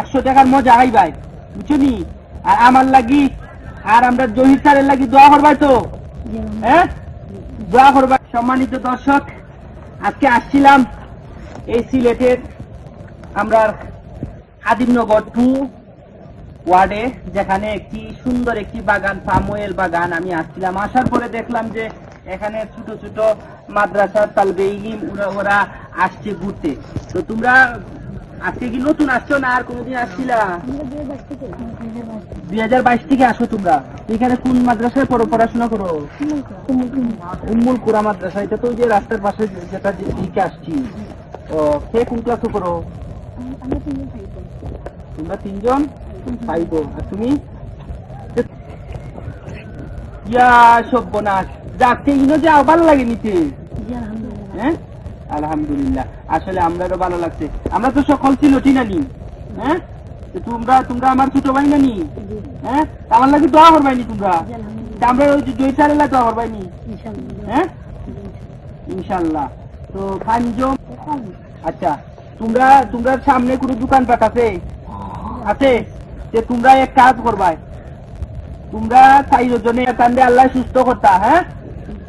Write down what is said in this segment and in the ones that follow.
একশো টাকার মজা আইবাই বুঝছ নি? আর আমার লাগি, আর আমরা জহির স্যারের লাগি দোয়া করবাই তো। হ্যাঁ? দোয়া করবাই। সম্মানিত দর্শক, আজকে আসছিলাম এই সিলেটের আমরা খাদিমনগর টু ওয়ার্ডে, যেখানে একটি সুন্দর একটি বাগান সামুয়েল বাগান আমি আসছিলাম। আসার পরে দেখলাম যে এখানে ছোট ছোট মাদ্রাসা, তালবে ইলিম ওরা আসছে ঘুরতে। তো তোমরা আজকে কি নতুন আসছো না আর কোনোদিন আসছিলা? দুই হাজার বাইশ থেকে আসো তোমরা। এখানে কোন মাদ্রাসায় পড়ো, পড়াশোনা করো? উম্মুল কুরা মাদ্রাসা। এটা তো যে রাস্তার পাশে যেটা দিকে আসছি। ও, কে কোন ক্লাসে পড়ো? তোমরা তিনজন? পাইবো। আর তুমি? ইয়া সব্যনাশ। যাকে ইনো যে আবার লাগে নিতে। হ্যাঁ? আলহামদুলিল্লাহ। আসলে আমরারও ভালো লাগছে। আমরা তো সকল সিলটি না নি। হ্যাঁ? তোমরা তোমরা আমার ছোট ভাই না। নি হ্যাঁ আমার লাগে দোয়া করবাইনি তোমরা। আমরা ওই জয় সারের লাগে দোয়া করবাইনি হ্যাঁ? ইনশাল্লাহ তো পাঁচজন আচ্ছা তোমরা তোমরা সামনে কোনো দোকানপাট আছে? আছে? যে তোমরা এক কাজ করবাই। তোমরা চাইর জনে কান্দে আল্লাহ সুস্থ করতা হ্যাঁ?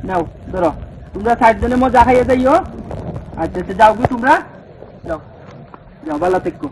নাও, ধরো। তোমরা ষাট জনে মজা খাইয়ে যাইও। আচ্ছা আচ্ছা যাও কি তোমরা। যাও যাও ভালো থেকো।